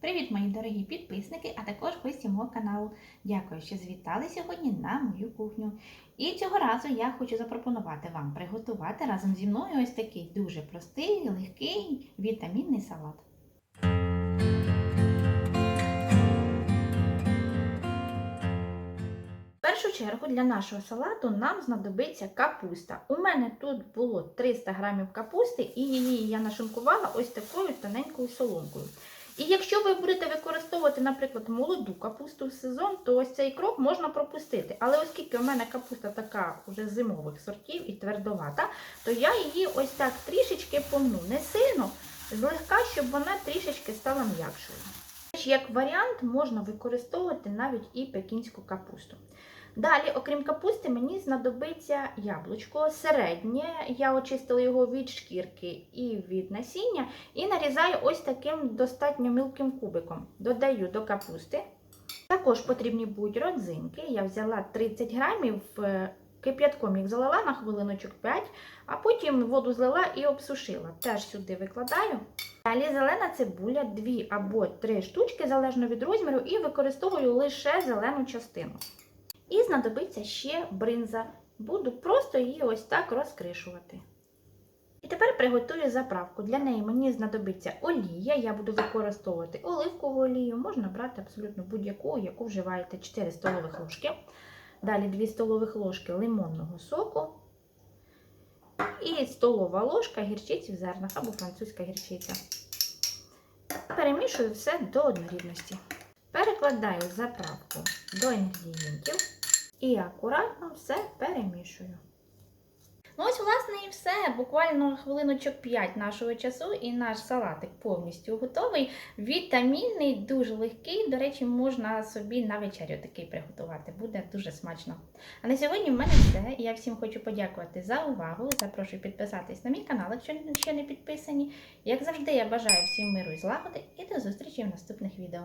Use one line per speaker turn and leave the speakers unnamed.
Привіт, мої дорогі підписники, а також гості мого каналу. Дякую, що завітали сьогодні на мою кухню. І цього разу я хочу запропонувати вам приготувати разом зі мною ось такий дуже простий, легкий вітамінний салат. В першу чергу для нашого салату нам знадобиться капуста. У мене тут було 300 грамів капусти, і її я нашинкувала ось такою тоненькою соломкою. І якщо ви будете використовувати, наприклад, молоду капусту в сезон, то ось цей крок можна пропустити. Але оскільки у мене капуста така вже зимових сортів і твердовата, то я її ось так трішечки помну. Не сильно, злегка, щоб вона трішечки стала м'якшою. Як варіант, можна використовувати навіть і пекінську капусту. Далі, окрім капусти, мені знадобиться яблучко середнє. Я очистила його від шкірки і від насіння, і нарізаю ось таким достатньо мілким кубиком. Додаю до капусти. Також потрібні будуть родзинки. Я взяла 30 грамів, е, кип'ятком їх залила на хвилиночок 5, а потім воду злила і обсушила. Теж сюди викладаю. Далі зелена цибуля, 2 або 3 штучки, залежно від розміру, і використовую лише зелену частину. І знадобиться ще бринза. Буду просто її ось так розкришувати. І тепер приготую заправку. Для неї мені знадобиться олія. Я буду використовувати оливкову олію. Можна брати абсолютно будь-яку, яку вживаєте 4 столових ложки. Далі 2 столових ложки лимонного соку. І столова ложка гірчиці в зернах або французька гірчиця. Перемішую все до однорідності. Перекладаю заправку до інгредієнтів і акуратно все перемішую. Ну ось, власне, і все. Буквально хвилиночок 5 нашого часу, і наш салатик повністю готовий. Вітамінний, дуже легкий. До речі, можна собі на вечерю такий приготувати. Буде дуже смачно. А на сьогодні в мене все. Я всім хочу подякувати за увагу. Запрошую підписатись на мій канал, якщо ще не підписані. Як завжди, я бажаю всім миру і злагоди і до зустрічі в наступних відео.